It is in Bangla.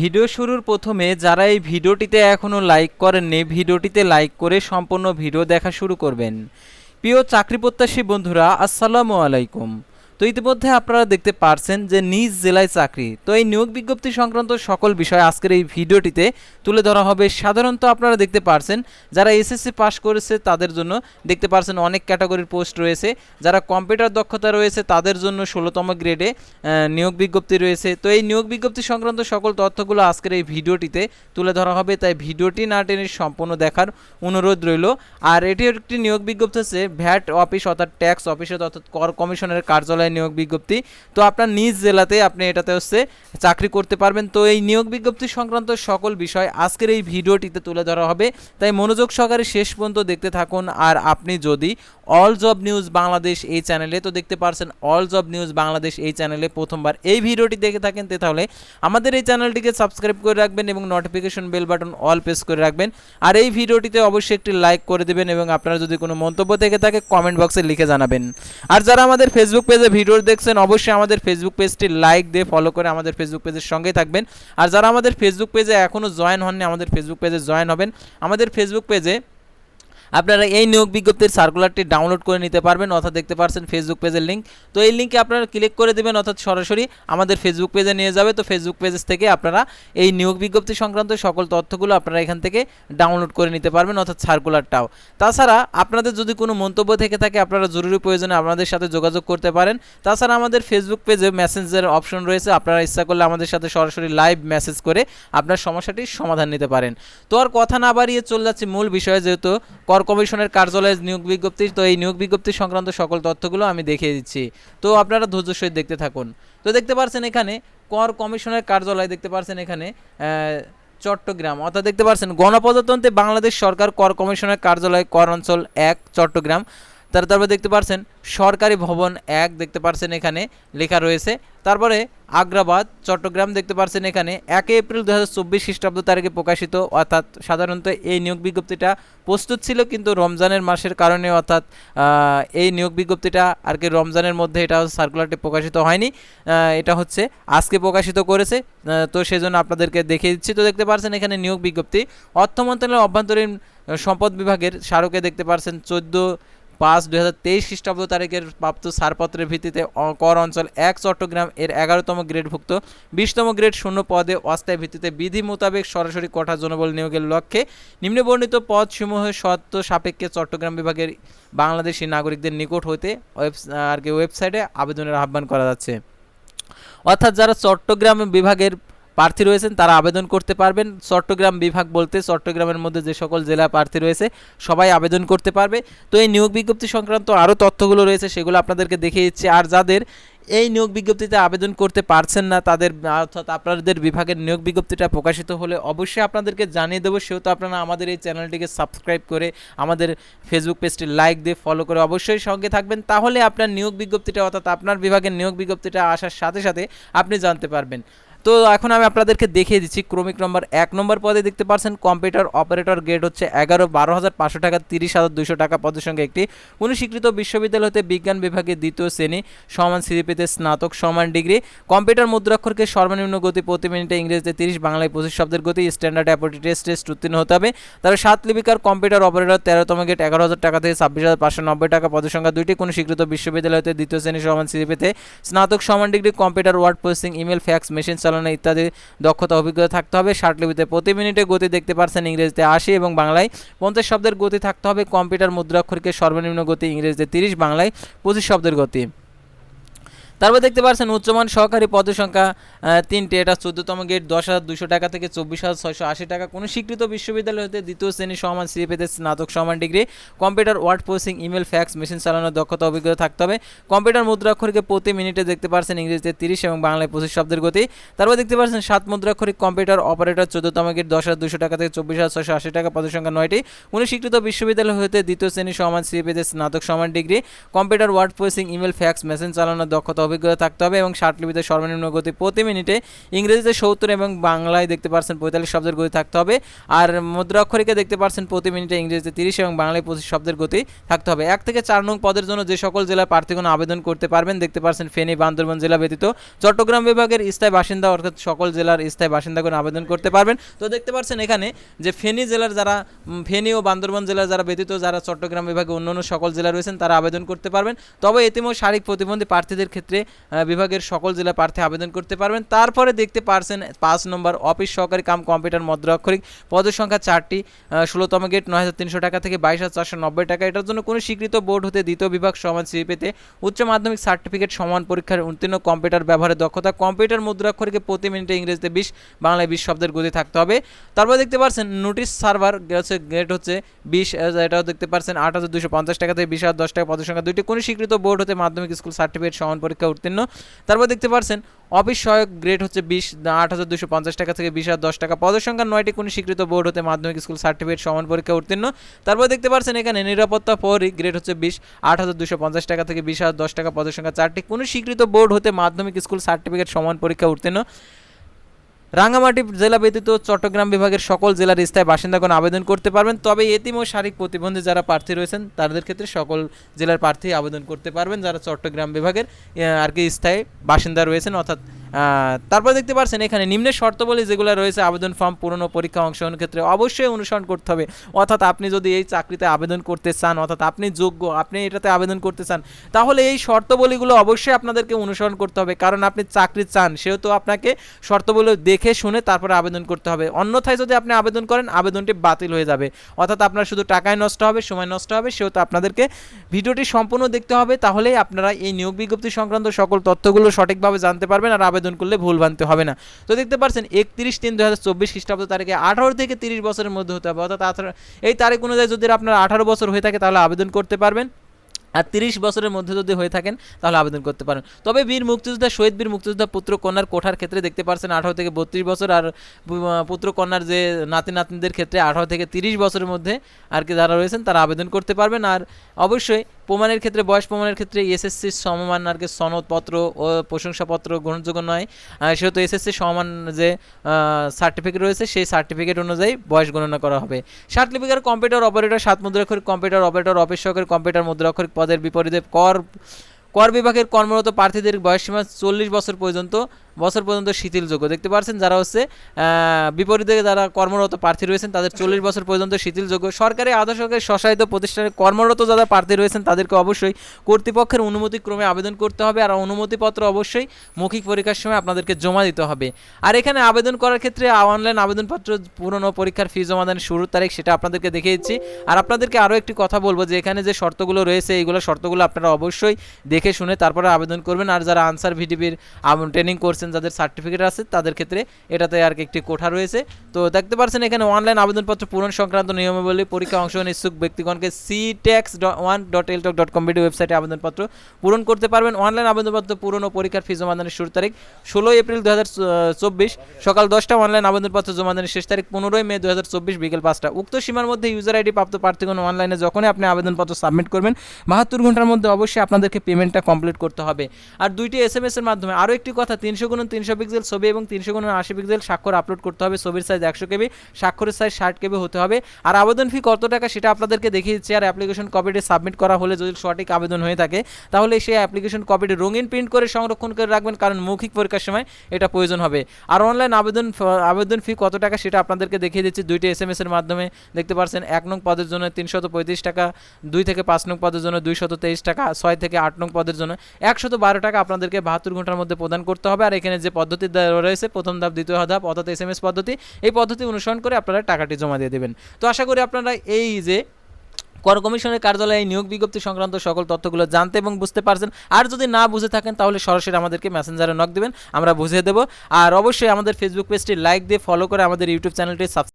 ভিডিও শুরুর প্রথমে যারা এই ভিডিওটিতে এখনও লাইক করেননি, ভিডিওটিতে লাইক করে সম্পূর্ণ ভিডিও দেখা শুরু করবেন। প্রিয় চাকরি প্রত্যাশী বন্ধুরা, আসসালামু আলাইকুম। তো ইতিমধ্যে আপনারা দেখতে পারছেন যে নিজ জেলায় চাকরি। তো এই নিয়োগ বিজ্ঞপ্তি সংক্রান্ত সকল বিষয় আজকের এই ভিডিওটিতে তুলে ধরা হবে। সাধারণত আপনারা দেখতে পারছেন, যারা এসএসসি পাস করেছে তাদের জন্য দেখতে পারছেন অনেক ক্যাটাগরির পোস্ট রয়েছে। যারা কম্পিউটার দক্ষতা রয়েছে তাদের জন্য ষোলোতম গ্রেডে নিয়োগ বিজ্ঞপ্তি রয়েছে। তো এই নিয়োগ বিজ্ঞপ্তি সংক্রান্ত সকল তথ্যগুলো আজকের এই ভিডিওটিতে তুলে ধরা হবে। তাই ভিডিওটি না টেনে সম্পূর্ণ দেখার অনুরোধ রইল। আর এটি একটি নিয়োগ বিজ্ঞপ্তি হচ্ছে, ভ্যাট অফিস অর্থাৎ ট্যাক্স অফিসে অর্থাৎ কর কমিশনের কার্যালয়ে নিয়োগ বিজ্ঞপ্তি। তো আপনার নিজ জেলাতে আপনি এটাতে হচ্ছে চাকরি করতে পারবেন। তো এই নিয়োগ বিজ্ঞপ্তি সংক্রান্ত সকল বিষয় আজকের এই ভিডিওটিতে তুলে ধরা হবে। তাই মনোযোগ সহকারে শেষ পর্যন্ত দেখতে থাকুন। আর আপনি যদি অল জব নিউজ বাংলাদেশ এই চ্যানেলে, তো দেখতে পারছেন অল জব নিউজ বাংলাদেশ এই চ্যানেলে প্রথমবার এই ভিডিওটি দেখে থাকেন তাহলে আমাদের এই চ্যানেলটিকে সাবস্ক্রাইব করে রাখবেন এবং notification bell button all press করে রাখবেন। আর এই ভিডিওটিতে অবশ্যই একটি লাইক করে দেবেন এবং আপনারা যদি কোনো মন্তব্য থেকে থাকে কমেন্ট বক্সে লিখে জানাবেন। আর যারা আমাদের ফেসবুক পেজে ভিডিও দেখছেন, অবশ্যই আমাদের ফেসবুক পেজটি লাইক দিয়ে ফলো করে আমাদের ফেসবুক পেজের সঙ্গেই থাকবেন। আর যারা আমাদের ফেসবুক পেজে এখনও জয়েন হননি, আমাদের ফেসবুক পেজে জয়েন হবেন। আমাদের ফেসবুক পেজে আপনারা এই নিয়োগ বিজ্ঞপ্তির সার্কুলারটি ডাউনলোড করে নিতে পারবেন, অর্থাৎ দেখতে পাচ্ছেন ফেসবুক পেজের লিঙ্ক তো এই লিঙ্কে আপনারা ক্লিক করে দেবেন, অর্থাৎ সরাসরি আমাদের ফেসবুক পেজে নিয়ে যাবে। তো ফেসবুক পেজ থেকে আপনারা এই নিয়োগ বিজ্ঞপ্তি সংক্রান্ত সকল তথ্যগুলো আপনারা এখান থেকে ডাউনলোড করে নিতে পারবেন, অর্থাৎ সার্কুলারটাও তাছাড়া আপনাদের যদি কোনো মন্তব্য থেকে থাকে, আপনারা জরুরি প্রয়োজনে আপনাদের সাথে যোগাযোগ করতে পারেন। তাছাড়া আমাদের ফেসবুক পেজে মেসেঞ্জের অপশন রয়েছে, আপনারা ইচ্ছা করলে আমাদের সাথে সরাসরি লাইভ মেসেজ করে আপনার সমস্যাটির সমাধান নিতে পারেন। তো আর কথা না বাড়িয়ে চলে যাচ্ছে মূল বিষয়ে, যেহেতু কর কমিশনের কার্যালয়ে নিয়োগ বিজ্ঞপ্তি, তো এই নিয়োগ বিজ্ঞপ্তি সংক্রান্ত সকল তথ্যগুলো আমি দেখিয়ে দিচ্ছি। তো আপনারা ধৈর্য সহিত দেখতে থাকুন। তো দেখতে পাচ্ছেন এখানে, কর কমিশনের কার্যালয় দেখতে পাচ্ছেন এখানে চট্টগ্রাম। অর্থাৎ দেখতে পাচ্ছেন গণপ্রজাতন্ত্রে বাংলাদেশ সরকার কর কমিশনের কার্যালয়, কর অঞ্চল এক, চট্টগ্রাম। তার তারপরে দেখতে পাচ্ছেন সরকারি ভবন এক দেখতে পাচ্ছেন এখানে লেখা রয়েছে। তারপরে আগ্রাবাদ, চট্টগ্রাম দেখতে পাচ্ছেন এখানে এক এপ্রিল দু হাজার চব্বিশ খ্রিস্টাব্দ তারিখে প্রকাশিত, অর্থাৎ সাধারণত এই নিয়োগ বিজ্ঞপ্তিটা প্রস্তুত ছিল, কিন্তু রমজানের মাসের কারণে অর্থাৎ এই নিয়োগ বিজ্ঞপ্তিটা আর কি রমজানের মধ্যে এটা সার্কুলারটি প্রকাশিত হয়নি। এটা হচ্ছে আজকে প্রকাশিত করেছে। তো সেজন্য আপনাদেরকে দেখিয়ে দিচ্ছি। তো দেখতে পাচ্ছেন এখানে নিয়োগ বিজ্ঞপ্তি। অর্থ মন্ত্রণালয়ের অভ্যন্তরীণ সম্পদ বিভাগের স্মারকে দেখতে পাচ্ছেন চোদ্দ পাঁচ দুই হাজার তেইশ খ্রিস্টাব্দ তারিখের প্রাপ্ত ছাড়পত্রের ভিত্তিতে কর অঞ্চল এক চট্টগ্রাম এর এগারোতম গ্রেডভুক্ত, বিশতম গ্রেড শূন্য পদে অস্থায়ী ভিত্তিতে বিধি মোতাবেক সরাসরি কঠা জনবল নিয়োগের লক্ষ্যে নিম্নবর্ণিত পদসমূহের শর্ত সাপেক্ষে চট্টগ্রাম বিভাগের বাংলাদেশি নাগরিকদের নিকট হইতে ওয়েব, আর কি ওয়েবসাইটে আবেদনের আহ্বান করা যাচ্ছে। অর্থাৎ যারা চট্টগ্রাম বিভাগের প্রার্থী রয়েছেন, তারা আবেদন করতে পারবেন। চট্টগ্রাম বিভাগ বলতে, চট্টগ্রামের মধ্যে যে সকল জেলা প্রার্থী রয়েছে, সবাই আবেদন করতে পারবে। তো এই নিয়োগ বিজ্ঞপ্তি সংক্রান্ত আরও তথ্যগুলো রয়েছে, সেগুলো আপনাদেরকে দেখিয়ে দিচ্ছি। আর যাদের এই নিয়োগ বিজ্ঞপ্তিতে আবেদন করতে পারছেন না, তাদের, অর্থাৎ আপনাদের বিভাগের নিয়োগ বিজ্ঞপ্তিটা প্রকাশিত হলে অবশ্যই আপনাদেরকে জানিয়ে দেবো। সেহেতু আপনারা আমাদের এই চ্যানেলটিকে সাবস্ক্রাইব করে আমাদের ফেসবুক পেজটি লাইক দিয়ে ফলো করে অবশ্যই সঙ্গে থাকবেন। তাহলে আপনার নিয়োগ বিজ্ঞপ্তিটা, অর্থাৎ আপনার বিভাগের নিয়োগ বিজ্ঞপ্তিটা আসার সাথে সাথে আপনি জানতে পারবেন। তো এখন আমি আপনাদেরকে দেখিয়ে দিচ্ছি ক্রমিক নম্বর এক নম্বর পদে দেখতে পাচ্ছেন কম্পিউটার অপারেটর গ্রেড হচ্ছে এগারো, বারো হাজার পাঁচশো টাকা, তিরিশ হাজার দুশো টাকা পদের সঙ্গে একটি। কোনো স্বীকৃত বিশ্ববিদ্যালয় হতে বিজ্ঞান বিভাগে দ্বিতীয় শ্রেণি, সমান সিজিপিতে স্নাতক, সমান ডিগ্রি। কম্পিউটার মুদ্রাক্ষরকে সর্বনিম্ন গতি প্রতি মিনিটে ইংরেজিতে তিরিশ, বাংলায় পঁচিশ শব্দের গতি, স্ট্যান্ডার্ড অ্যাপোটি টেস্ট টেস্ট উত্তীর্ণ হতে হবে। তার সাত লিপিকার কম্পিউটার অপারেটর, তেরোতম গেট এগারো হাজার টাকা থেকে ছাব্বিশ হাজার পাঁচশো নব্বই টাকা পদের সংখ্যা দুইটি। কোনো স্বীকৃত বিশ্ববিদ্যালয় হতে দ্বিতীয় শ্রেণি, সমান সিজিপিতে স্নাতক, সমান degree, computer word processing, email, fax, machine চালানো ইত্যাদি দক্ষতা অভিজ্ঞতা থাকতে হবে। ষাট লিপিতে প্রতি মিনিটে গতি দেখতে পারছেন ইংরেজিতে আশি এবং বাংলায় পঞ্চাশ শব্দের গতি থাকতে হবে। কম্পিউটার মুদ্রাক্ষরকে সর্বনিম্ন গতি ইংরেজিতে তিরিশ, বাংলায় পঁচিশ শব্দের গতি। তারপর দেখতে পাচ্ছেন উচ্চমান সহকারী পদের সংখ্যা তিনটে। এটা চোদ্দতম গেট, দশ হাজার দুশো টাকা থেকে চব্বিশ হাজার ছয়শো আশি টাকা। কোনো স্বীকৃত বিশ্ববিদ্যালয় হতে দ্বিতীয় শ্রেণি সমান সিএপিতে স্নাতক সমান degree. Computer word processing, email, fax, machine চালানোর দক্ষতা, অভিজ্ঞতা থাকতে হবে। কম্পিউটার মুদ্রাক্ষরকে প্রতি মিনিটে দেখতে পাচ্ছেন ইংরেজিতে তিরিশ এবং বাংলায় পঁচিশ শব্দের গতি। তারপর দেখতে পাচ্ছেন সাত মুদ্রাক্ষরিক কম্পিউটার অপারেটর, চোদ্দতম গেট, দশ হাজার দুশো টাকা থেকে চব্বিশ হাজার ছয়শো আশি টাকা পদের সংখ্যা নয়টি। কোনো স্বীকৃত বিশ্ববিদ্যালয় হতে দ্বিতীয় শ্রেণি সমান সিএপিতে স্নাতক সমান degree. Computer word processing, email, fax, machine চালানোর দক্ষতা অভিজ্ঞতা থাকতে হবে এবং ষাট লিপিতে সর্বনিম্ন গতি প্রতি মিনিটে ইংরেজিতে সত্তর এবং বাংলায় দেখতে পাচ্ছেন পঁয়তাল্লিশ শব্দের গতি থাকতে হবে। আর মুদ্রাক্ষরিকে দেখতে পাচ্ছেন প্রতি মিনিটে ইংরেজিতে তিরিশ এবং বাংলায় পঁচিশ শব্দের গতি থাকতে হবে। এক থেকে চার নং পদের জন্য যে সকল জেলার প্রার্থীগণ আবেদন করতে পারবেন, দেখতে পাচ্ছেন ফেনী, বান্দরবান জেলা ব্যতীত চট্টগ্রাম বিভাগের স্থায়ী বাসিন্দা অর্থাৎ সকল জেলার স্থায়ী বাসিন্দাগণ আবেদন করতে পারবেন। তো দেখতে পাচ্ছেন এখানে যে ফেনী জেলার যারা ফেনী ও বান্দরবান জেলার যারা ব্যতীত যারা চট্টগ্রাম বিভাগে অন্যান্য সকল জেলা রয়েছেন, তারা আবেদন করতে পারবেন। তবে এতিমও শারীরিক প্রতিবন্ধী প্রার্থীদের ক্ষেত্রে আহ, বিভাগের সকল জেলা প্রার্থী আবেদন করতে পারবেন। তারপরে দেখতে পারছেন পাঁচ নম্বর অফিস সহকারী কাম কম্পিউটার মদ্রাক্ষরিক পদের সংখ্যা চারটি ষোলোতম গেট নয় হাজার তিনশো টাকা থেকে বাইশ হাজার চারশো নব্বই টাকা। এটার জন্য কোনো স্বীকৃত বোর্ড হতে দ্বিতীয় বিভাগ সমান সি পেতে উচ্চ মাধ্যমিক সার্টিফিকেট সমান পরীক্ষার উত্তীর্ণ কম্পিউটার ব্যবহারের দক্ষতা কম্পিউটার মুদ্রাক্ষরিকে প্রতি মিনিটে ইংরেজিতে বিশ বাংলায় বিশ শব্দের গতি থাকতে হবে। তারপর দেখতে পারছেন নোটিশ সার্ভার হচ্ছে গেট হচ্ছে বিশ এটাও দেখতে পারছেন আট হাজার দুশো পঞ্চাশ টাকা থেকে বিশ হাজার দশ টাকা পদের সংখ্যা দুইটি। কোনো স্বীকৃত বোর্ড হতে মাধ্যমিক স্কুল সার্টিফিকেট সমান পরীক্ষা উত্তীর্ণ। তারপর দেখতে পাচ্ছেন অফিস সহায়ক গ্রেড হচ্ছে বিশ, আট হাজার দুশো পঞ্চাশ টাকা থেকে বিশ হাজার দশ টাকা। পদের সংখ্যা নয়টি, কোনো স্বীকৃত বোর্ড হতে মাধ্যমিক স্কুল সার্টিফিকেট সমান পরীক্ষা উত্তীর্ণ। তারপর দেখতে পারছেন এখানে নিরাপত্তা পরই গ্রেড হচ্ছে বিশ, আট হাজার দুশো পঞ্চাশ টাকা থেকে বিশ হাজার দশ টাকা পদের সংখ্যা চারটি, কোনো স্বীকৃত বোর্ড হতে মাধ্যমিক স্কুল সার্টিফিকেট সমান পরীক্ষা উত্তীর্ণ। রাঙ্গামাটি জেলা ব্যতীত চট্টগ্রাম বিভাগের সকল জেলার স্থায়ী বাসিন্দাগণ আবেদন করতে পারবেন, তবে এতিম ও শারীরিক প্রতিবন্ধী যারা প্রার্থী রয়েছেন, তাদের ক্ষেত্রে সকল জেলার প্রার্থী আবেদন করতে পারবেন, যারা চট্টগ্রাম বিভাগের আর কি স্থায়ী বাসিন্দা রয়েছেন, অর্থাৎ তারপর দেখতে পাচ্ছেন এখানে নিম্নের শর্তাবলী যেগুলো রয়েছে, আবেদন ফর্ম পূরণ ও পরীক্ষা অংশগ্রহণের ক্ষেত্রে অবশ্যই অনুসরণ করতে হবে। অর্থাৎ আপনি যদি এই চাকরিতে আবেদন করতে চান, অর্থাৎ আপনি যোগ্য, আপনি এটাতে আবেদন করতে চান, তাহলে এই শর্তাবলীগুলো অবশ্যই আপনাদেরকে অনুসরণ করতে হবে। কারণ আপনি চাকরি চান, সেহেতু আপনাকে শর্তাবলী দেখে শুনে তারপরে আবেদন করতে হবে। অন্যথায় যদি আপনি আবেদন করেন, আবেদনটি বাতিল হয়ে যাবে। অর্থাৎ আপনার শুধু টাকায় নষ্ট হবে, সময় নষ্ট হবে, সেহেতু আপনাদেরকে ভিডিওটি সম্পূর্ণ দেখতে হবে। তাহলেই আপনারা এই নিয়োগ বিজ্ঞপ্তি সংক্রান্ত সকল তথ্যগুলো সঠিকভাবে জানতে পারবেন। আর আবেদন করলে ভুল ভ্রান্তি হবে না। তো দেখতে পাচ্ছেন একত্রিশ তিন দু হাজার চব্বিশ খ্রিস্টাব্দ তারিখে আঠারো থেকে তিরিশ বছরের মধ্যে হতে হবে। অর্থাৎ আঠারো, এই তারিখ অনুযায়ী যদি আপনার আঠারো বছর হয়ে থাকে তাহলে আবেদন করতে পারবেন। আর তিরিশ বছরের মধ্যে যদি হয়ে থাকেন তাহলে আবেদন করতে পারেন তবে বীর মুক্তিযোদ্ধা, শহীদ বীর মুক্তিযোদ্ধা পুত্র কন্যার কোঠার ক্ষেত্রে দেখতে পাচ্ছেন আঠারো থেকে বত্রিশ বছর আর পুত্র কন্যার যে নাতি নাতনিদের ক্ষেত্রে আঠারো থেকে তিরিশ বছরের মধ্যে আর কি যারা রয়েছেন তারা আবেদন করতে পারবেন। আর অবশ্যই প্রমাণের ক্ষেত্রে, বয়স প্রমাণের ক্ষেত্রে এসএসসি সমমান আর কি সনদপত্র ও প্রশংসাপত্র গ্রহণযোগ্য নয়। সেহেতু এসএসসি সমান যে সার্টিফিকেট রয়েছে, সেই সার্টিফিকেট অনুযায়ী বয়স গণনা করা হবে। সার্টিফিকেট কম্পিউটার অপারেটর সাত মুদ্রাক্ষরিক কম্পিউটার অপারেটর সহকারী কম্পিউটার মুদ্রাক্ষরিক পদের বিপরীতে কর কর বিভাগের কর্মরত প্রার্থীদের বয়সসীমা চল্লিশ বছর পর্যন্ত বছর পর্যন্ত শিথিলযোগ্য। দেখতে পাচ্ছেন যারা হচ্ছে বিপরীতে যারা কর্মরত প্রার্থী রয়েছেন, তাদের চল্লিশ বছর পর্যন্ত শিথিলযোগ্য। সরকারি আধা স্বশাসিত প্রতিষ্ঠানে কর্মরত যারা প্রার্থী রয়েছেন, তাদেরকে অবশ্যই কর্তৃপক্ষের অনুমতি ক্রমে আবেদন করতে হবে আর অনুমতিপত্র অবশ্যই মৌখিক পরীক্ষার সময় আপনাদেরকে জমা দিতে হবে। আর এখানে আবেদন করার ক্ষেত্রে অনলাইন আবেদনপত্র পুরনো পরীক্ষার ফি জমা দানের শুরুর তারিখ, সেটা আপনাদেরকে দেখে দিচ্ছি। আর আপনাদেরকে আরও একটি কথা বলব যে, এখানে যে শর্তগুলো রয়েছে, এইগুলো শর্তগুলো আপনারা অবশ্যই দেখে শুনে তারপরে আবেদন করবেন। আর যারা আনসার ভিডিপির ট্রেনিং করছেন যাদের সার্টিফিকেট আছে, তাদের ক্ষেত্রে এটাতে আর কি একটি কোঠা রয়েছে। তো দেখতে পাচ্ছেন এখানে অনলাইন আবেদনপত্র পূরণ সংক্রান্ত নিয়মাবলী, পরীক্ষা অংশগ্রহণ ইচ্ছুক ব্যক্তিগণকে সি ট্যাক্স ওয়ান ডট এলটক ডট কম ওয়েবসাইটে আবেদনপত্র পূরণ করতে পারবেন। অনলাইন আবেদনপত্র পূরণ ও পরীক্ষার ফি জমা দানের শুরু তারিখ ষোলোই এপ্রিল দু চব্বিশ, সকাল দশটা অনলাইন আবেদনপত্র জমা দানের শেষ তারিখ পনেরোই মে দু হাজার চব্বিশ বিকেল পাঁচটা। উক্ত সীমার মধ্যে ইউজার আইডি প্রাপ্ত প্রার্থীগণ অনলাইনে যখনই আপনি আবেদনপত্র সাবমিট করবেন, বাহাত্তর ঘণ্টার মধ্যে অবশ্যই আপনাদেরকে পেমেন্টটা কমপ্লিট করতে হবে। আর দুইটি এস এম এস এর মাধ্যমে আরও একটি কথা, তিনশো গুণ তিনশো পিক্সেল ছবি এবং তিনশো গুণ আশি পিক্সেল স্বাক্ষর আপলোড করতে হবে। ছবির সাইজ একশো কেবি, স্বাক্ষরের সাইজ ষাট কেবি হতে হবে। আর আবেদন ফি কত টাকা সেটা আপনাদেরকে দেখিয়ে দিচ্ছি আর অ্যাপ্লিকেশন কপিটি সাবমিট করা হলে যদি সঠিক আবেদন হয়ে থাকে, তাহলে সেই অ্যাপ্লিকেশন কপিটি রঙিন প্রিন্ট করে সংরক্ষণ করে রাখবেন, কারণ মৌখিক পরীক্ষার সময় এটা প্রয়োজন হবে। আর অনলাইন আবেদন আবেদন ফি কত টাকা সেটা আপনাদেরকে দেখিয়ে দিচ্ছি। দুইটি এস এম এস এর মাধ্যমে দেখতে পাচ্ছেন এক নং পদের জন্য তিনশত পঁয়ত্রিশ টাকা, দুই থেকে পাঁচ নং পদের জন্য দুইশত তেইশ টাকা, ছয় থেকে আট নং পদের জন্য একশত বারো টাকা আপনাদেরকে বাহাত্তর ঘণ্টার মধ্যে প্রদান করতে হবে। আর এখানে যে পদ্ধতি রয়েছে, প্রথম ধাপ, দ্বিতীয় ধাপ, অর্থাৎ এস এম এস পদ্ধতি, এই পদ্ধতি অনুসরণ করে আপনারা টাকাটি জমা দিয়ে দেবেন। তো আশা করি আপনারা এই যে কর কমিশনের কার্যালয়ে নিয়োগ বিজ্ঞপ্তি সংক্রান্ত সকল তথ্যগুলো জানতে এবং বুঝতে পারছেন, আর যদি না বুঝে থাকেন, তাহলে সরাসরি আমাদেরকে মেসেঞ্জারে নক দেবেন, আমরা বুঝিয়ে দেবো। আর অবশ্যই আমাদের ফেসবুক পেজটি লাইক দিয়ে ফলো করে আমাদের ইউটিউব চ্যানেলটি সাবস্ক্রাইব